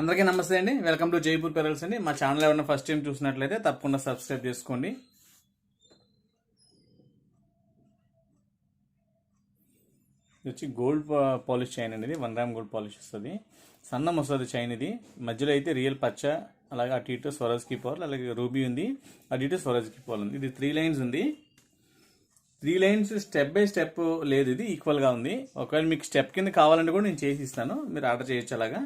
అందరికీ నమస్తే అండి. వెల్కమ్ టు జైపూర్ పెరల్స్ అండి. మా ఛానల్ ఎవరైనా ఫస్ట్ టైం చూసినట్లయితే తప్పకుండా సబ్స్క్రైబ్ చేసుకోండి. ఇది వచ్చి గోల్డ్ పాలిష్ చైన్ అండి ఇది. వన్ గ్రామ్ గోల్డ్ పాలిష్ వస్తుంది. సన్నం వస్తుంది చైన్ ఇది. మధ్యలో అయితే రియల్ పచ్చ అలాగే అటు ఇటు స్వరాజ్ కీపర్ అలాగే రూబీ ఉంది. అటు ఇటు స్వరాజ్ కీపర్ ఉంది. ఇది త్రీ లైన్స్ ఉంది. Three lines step by step లేదు. ఇది ఈక్వల్గా ఉంది. ఒకవేళ మీకు స్టెప్ కింద కావాలంటే కూడా నేను చేసి ఇస్తాను. మీరు ఆర్డర్ చేయొచ్చు అలాగా.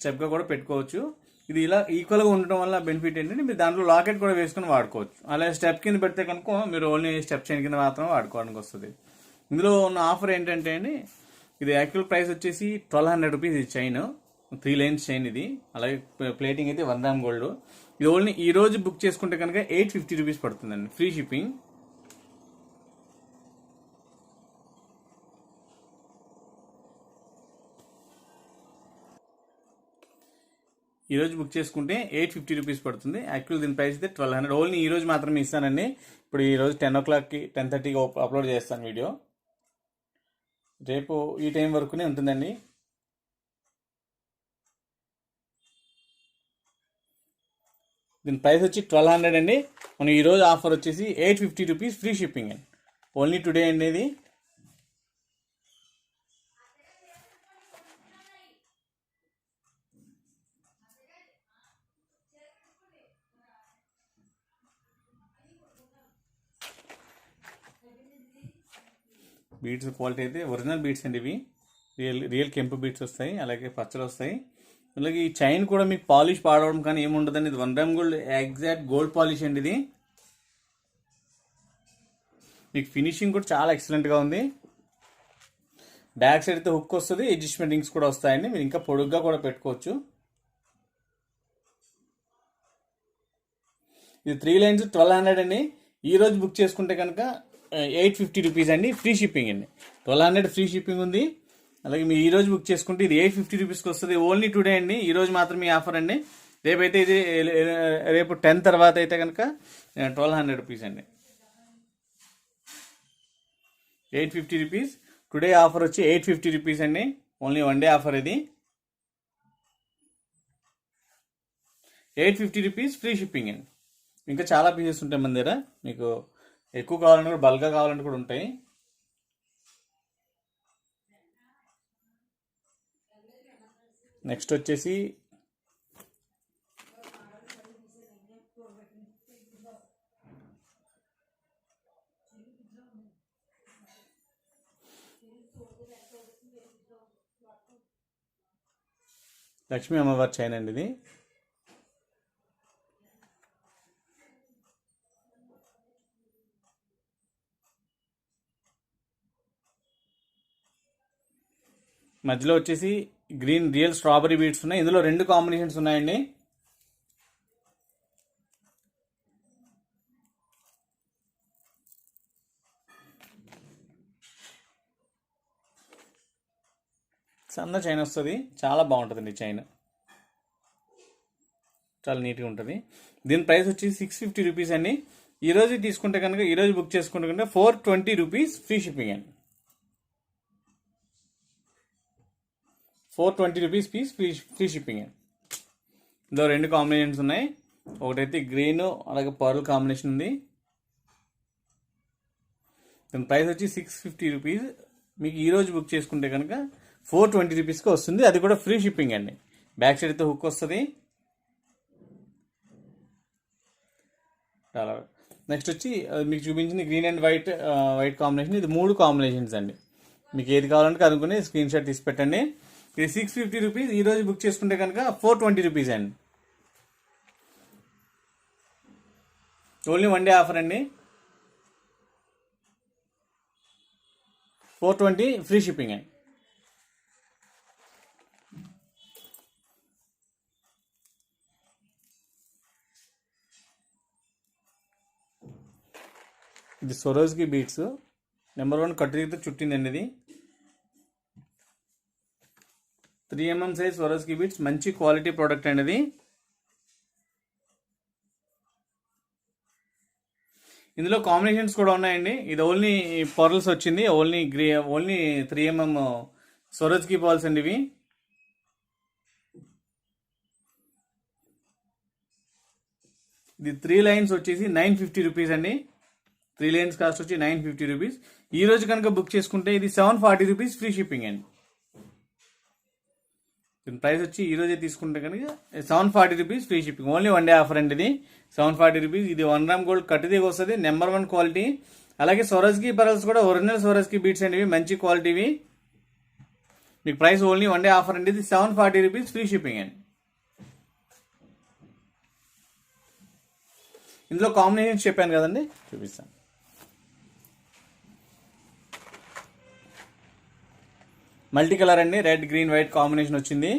స్టెప్గా కూడా పెట్టుకోవచ్చు. ఇది ఇలా ఈక్వల్గా ఉండడం వల్ల బెనిఫిట్ ఏంటంటే మీరు దాంట్లో లాకెట్ కూడా వేసుకొని వాడుకోవచ్చు. అలాగే స్టెప్ కింద పెడితే కనుక మీరు ఓన్లీ స్టెప్ చైన్ కింద మాత్రమే వాడుకోవడానికి వస్తుంది. ఇందులో ఉన్న ఆఫర్ ఏంటంటే అండి ఇది యాక్చువల్ ప్రైస్ వచ్చేసి ట్వెల్వ్ హండ్రెడ్ రూపీస్ ఇది చైన్ త్రీ లైన్స్ చైన్ ఇది. అలాగే ప్లేటింగ్ అయితే వన్ గ్రామ్ గోల్డ్ ఇది ఓన్లీ ఈ రోజు బుక్ చేసుకుంటే కనుక ఎయిట్ ఫిఫ్టీ రూపీస్ పడుతుందండి. ఫ్రీ షిప్పింగ్ ఈరోజు బుక్ చేసుకుంటే ఎయిట్ ఫిఫ్టీ రూపీస్ పడుతుంది. యాక్చువల్ దీని ప్రైస్ అయితే ట్వెల్వ్ హండ్రెడ్ ఓన్లీ ఈ రోజు మాత్రమే ఇస్తానండి. ఇప్పుడు ఈ రోజు టెన్ ఓ క్లాక్కి టెన్ థర్టీకి అప్లోడ్ చేస్తాను వీడియో రేపు ఈ టైం వరకునే ఉంటుందండి. దీని ప్రైస్ వచ్చి ట్వెల్వ్ హండ్రెడ్ అండి. మనం ఈరోజు ఆఫర్ వచ్చేసి eight fifty rupees free shipping అండి. ఓన్లీ టుడే అండి బీట్స్ బీడ్స్ క్వాలిటీ అయితే ఒరిజినల్ బీడ్స్ అండి ఇవి. రియల్ రియల్ కెంపు బీడ్స్ వస్తాయి అలాగే పచ్చలు వస్తాయి. అలాగే ఈ చైన్ కూడా మీకు పాలిష్ పాడవడం కానీ ఏముండదండి ఇది one gram gold exact gold polish అండి ఇది. మీకు ఫినిషింగ్ కూడా చాలా ఎక్సలెంట్గా ఉంది. బ్యాక్ సైడ్ అయితే హుక్ వస్తుంది అడ్జస్ట్మెంట్ రింగ్స్ కూడా వస్తాయండి. మీరు ఇంకా పొడుగ్గా కూడా పెట్టుకోవచ్చు. ఇది త్రీ లైన్స్ ట్వెల్వ్ హండ్రెడ్ అండి. ఈ రోజు బుక్ చేసుకుంటే కనుక ఎయిట్ ఫిఫ్టీ రూపీస్ అండి ఫ్రీ షిప్పింగ్ అండి. ట్వెల్వ్ హండ్రెడ్ ఫ్రీ షిప్పింగ్ ఉంది. అలాగే మీరు ఈ రోజు బుక్ చేసుకుంటే ఇది ఎయిట్ ఫిఫ్టీ రూపీస్కి వస్తుంది. ఓన్లీ టుడే అండి ఈ రోజు మాత్రమే ఈ ఆఫర్ అండి. రేపైతే ఇది రేపు టెన్ తర్వాత అయితే కనుక ట్వెల్వ్ హండ్రెడ్ రూపీస్ అండి. Eight fifty rupees. Today offer వచ్చి ఎయిట్ ఫిఫ్టీ రూపీస్ అండి. ఓన్లీ వన్ డే ఆఫర్ ఇది. Eight fifty rupees free shipping అండి. ఇంకా చాలా పీసెస్ ఉంటాయి మన దగ్గర. మీకు ఎక్కువ కావాలంటే కూడా బల్గా కావాలంటే కూడా ఉంటాయి. నెక్స్ట్ వచ్చేసి లక్ష్మీ అమ్మవారి చైన్ అండి ఇది. మధ్యలో వచ్చేసి గ్రీన్ రియల్ స్ట్రాబెరీ బీట్స్ ఉన్నాయి. ఇందులో రెండు కాంబినేషన్స్ ఉన్నాయండి. సన్న చైన్ వస్తుంది. చాలా బాగుంటుందండి చైన్. చాలా నీట్గా ఉంటుంది. దీని ప్రైస్ వచ్చి సిక్స్ ఫిఫ్టీ రూపీస్ అండి. ఈరోజు తీసుకుంటే కనుక ఈరోజు బుక్ చేసుకుంటే కనుక four twenty rupees free shipping అండి. Four twenty rupees piece free free shipping ఇందులో రెండు కాంబినేషన్స్ ఉన్నాయి. ఒకటైతే గ్రీన్ అలాగే పర్ల్ కాంబినేషన్ ఉంది. దాని ప్రైస్ వచ్చి సిక్స్ ఫిఫ్టీ రూపీస్ మీకు ఈరోజు బుక్ చేసుకుంటే కనుక ఫోర్ ట్వంటీ రూపీస్కి వస్తుంది. అది కూడా ఫ్రీ షిప్పింగ్ అండి. బ్యాక్ సైడ్ అయితే హుక్ వస్తుంది. చాలా నెక్స్ట్ వచ్చి అది మీకు చూపించింది green and white white combination ఇది మూడు కాంబినేషన్స్ అండి. మీకు ఏది కావాలంటే అనుకుని స్క్రీన్ షాట్ తీసి పెట్టండి. ఇది సిక్స్ ఫిఫ్టీ రూపీస్ ఈ రోజు బుక్ చేసుకుంటే కనుక ఫోర్ ట్వంటీ రూపీస్ అండి. ఓన్లీ వన్ డే ఆఫర్ అండి. ఫోర్ ట్వంటీ ఫ్రీ షిప్పింగ్ అండి. ఇది సొరోజ్కి బీట్స్ నెంబర్ వన్ కట్టుదితో చుట్టిందండి ఇది. త్రీ ఎంఎం సైజ్ స్వరస్ బిట్స్ మంచి క్వాలిటీ ప్రోడక్ట్ అండి ఇది. ఇందులో కాంబినేషన్స్ కూడా ఉన్నాయండి. ఇది ఓన్లీ పర్ల్స్ వచ్చింది only green only three mm Swarovski balls అండి ఇవి. ఇది త్రీ లైన్స్ వచ్చేసి నైన్ ఫిఫ్టీ రూపీస్ అండి. త్రీ లైన్స్ కాస్ట్ వచ్చి నైన్ ఫిఫ్టీ రూపీస్ ఈ రోజు కనుక బుక్ చేసుకుంటే ఇది seven forty rupees free shipping అండి. దీని ప్రైస్ వచ్చి ఈరోజే తీసుకుంటే కనుక seven forty rupees free shipping only one day offer అండి ఇది. సెవెన్ ఫార్టీ రూపీస్ ఇది వన్ గ్రామ్ గోల్డ్ కట్టుదిగా వస్తుంది. నెంబర్ వన్ క్వాలిటీ అలాగే సొరజ్కి పరల్స్ కూడా ఒరిజినల్ సొరజ్కి బీట్స్ అండి మంచి క్వాలిటీవి మీకు price only one day offer అండి. ఇది seven forty rupees free shipping అండి. ఇందులో కాంబినేషన్స్ చెప్పాను కదండి? చూపిస్తాను. మల్టీ కలర్ అండి రెడ్ గ్రీన్ వైట్ కాంబినేషన్ వచ్చింది.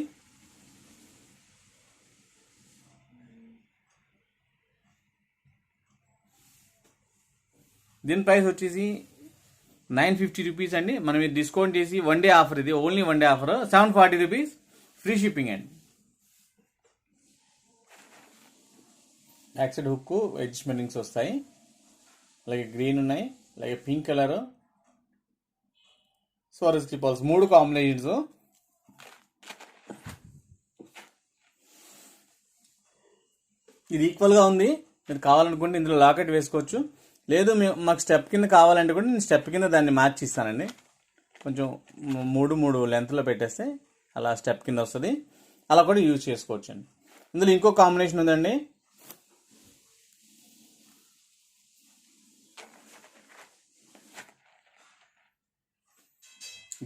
దీని ప్రైస్ వచ్చేసి నైన్ ఫిఫ్టీ రూపీస్ అండి. మనం ఇది డిస్కౌంట్ చేసి వన్ డే ఆఫర్ ఇది only one day offer seven forty rupees free shipping అండి. Back side hook adjustment rings వస్తాయి. అలాగే గ్రీన్ ఉన్నాయి అలాగే పింక్ కలరు స్వరస్ క్లిపాల్స్ మూడు కాంబినేషన్స్. ఇది ఈక్వల్గా ఉంది. మీరు కావాలనుకుంటే ఇందులో లాకెట్ వేసుకోవచ్చు. లేదు మేము మాకు స్టెప్ కింద కావాలంటే కూడా నేను స్టెప్ కింద దాన్ని మార్చి ఇస్తానండి కొంచెం మూడు మూడు లెంత్లో పెట్టేస్తే అలా స్టెప్ కింద వస్తుంది. అలా కూడా యూజ్ చేసుకోవచ్చు అండి ఇందులో ఇంకో కాంబినేషన్ ఉందండి.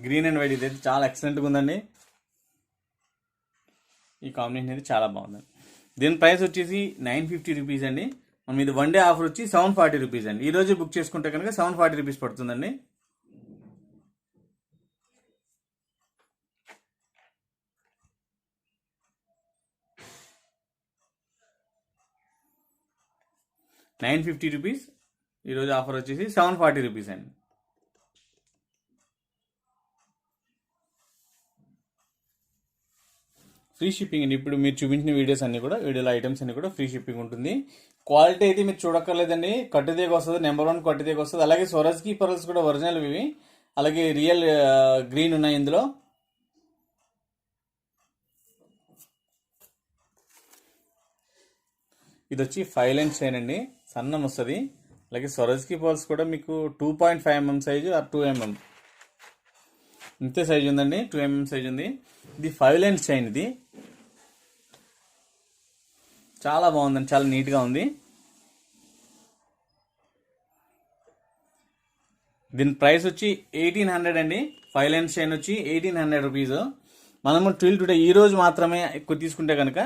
గ్రీన్ అండ్ వైట్ ఇదైతే అయితే చాలా ఎక్సలెంట్గా ఉందండి. ఈ కాంబినేషన్ అయితే చాలా బాగుందండి. దీని ప్రైస్ వచ్చేసి నైన్ ఫిఫ్టీ రూపీస్ అండి. మనం ఇది వన్ డే ఆఫర్ వచ్చి సెవెన్ ఫార్టీ రూపీస్ అండి. ఈ రోజు బుక్ చేసుకుంటే కనుక సెవెన్ ఫార్టీ రూపీస్ పడుతుందండి. నైన్ ఫిఫ్టీ రూపీస్ ఈరోజు ఆఫర్ వచ్చేసి సెవెన్ ఫార్టీ రూపీస్ అండి. ఫ్రీ షిప్పింగ్ అండి. ఇప్పుడు మీరు చూపించిన వీడియోస్ అన్ని కూడా వీడియోలో ఐటమ్స్ అన్ని కూడా ఫ్రీ షిప్పింగ్ ఉంటుంది. క్వాలిటీ అయితే మీరు చూడక్కర్లేదండి. కట్టుదేగ వస్తుంది నెంబర్ వన్ కట్టుదేగ వస్తుంది. అలాగే స్వరజ్కి పర్ల్స్ కూడా ఒరిజినల్ ఇవి. అలాగే రియల్ గ్రీన్ ఉన్నాయి ఇందులో. ఇది వచ్చి ఫైవ్ లైన్ చైన్ అండి. సన్నం వస్తుంది. అలాగే స్వరజ్కి పర్ల్స్ కూడా మీకు two point five mm size or two mm ఇంతే సైజ్ ఉందండి. టూ ఎంఎం సైజ్ ఉంది. ఇది ఫైవ్ లైన్స్ చైన్ ఇది. చాలా బాగుందండి చాలా నీట్గా ఉంది. దీని ప్రైస్ వచ్చి ఎయిటీన్ హండ్రెడ్ అండి. ఫైవ్ లైన్స్ చైన్ వచ్చి ఎయిటీన్ హండ్రెడ్ రూపీస్ మనము ట్విల్ టుడే ఈ రోజు మాత్రమే ఎక్కువ తీసుకుంటే కనుక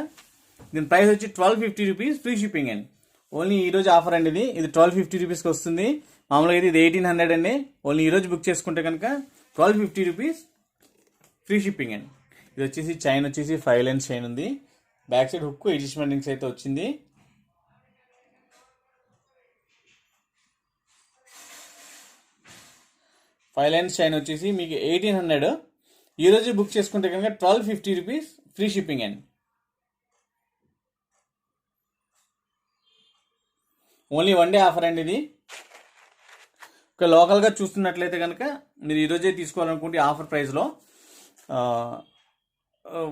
దీని ప్రైస్ వచ్చి twelve fifty rupees free shipping అండి. ఓన్లీ ఈ రోజు ఆఫర్ అండి ఇది. ఇది ట్వెల్వ్ ఫిఫ్టీ రూపీస్కి వస్తుంది. మామూలుగా ఇది ఇది ఎయిటీన్ హండ్రెడ్ అండి. ఓన్లీ ఈ రోజు బుక్ చేసుకుంటే కనుక twelve fifty rupees free shipping అండి. ఇది వచ్చేసి చైన్ వచ్చేసి ఫైవ్ లైన్స్ చైన్ ఉంది. Back side hook adjustment rings అయితే వచ్చింది. ఫైవ్ లైన్స్ చైన్ వచ్చేసి మీకు ఎయిటీన్ హండ్రెడ్ ఈరోజు బుక్ చేసుకుంటే కనుక twelve fifty rupees free shipping అండి. ఓన్లీ వన్ డే ఆఫర్ అండి ఇది. ఒక లోకల్గా చూస్తున్నట్లయితే కనుక మీరు ఈరోజే తీసుకోవాలనుకుంటే ఆఫర్ ప్రైస్లో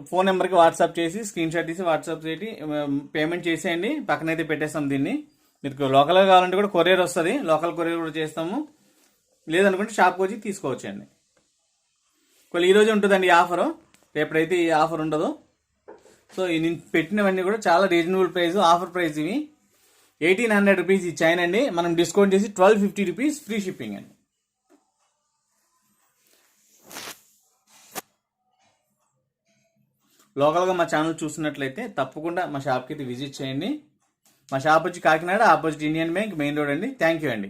ఫోన్ నెంబర్కి వాట్సాప్ చేసి స్క్రీన్ షాట్ తీసి వాట్సాప్ చేసి పేమెంట్ చేసేయండి. పక్కనైతే పెట్టేస్తాం దీన్ని. మీకు లోకల్గా కావాలంటే కూడా కొరియర్ వస్తుంది. లోకల్ కొరియర్ కూడా చేస్తాము. లేదనుకుంటే షాప్కి వచ్చి తీసుకోవచ్చండి. ఒకవేళ ఈరోజు ఉంటుందండి ఈ ఆఫర్. రేపడైతే ఈ ఆఫర్ ఉండదు. సో ఈ నేను పెట్టినవన్నీ కూడా చాలా రీజనబుల్ ప్రైస్ ఆఫర్ ప్రైస్ ఇవి. ఎయిటీన్ హండ్రెడ్ రూపీస్ ఈ చైన్ అండి. మనం డిస్కౌంట్ చేసి twelve fifty rupees free shipping అండి. లోకల్గా మా ఛానల్ చూస్తున్నట్లయితే తప్పకుండా మా షాప్కి అయితే విజిట్ చేయండి. మా షాప్ వచ్చి Kakinada opposite Indian bank main road అండి. థ్యాంక్ యూ అండి.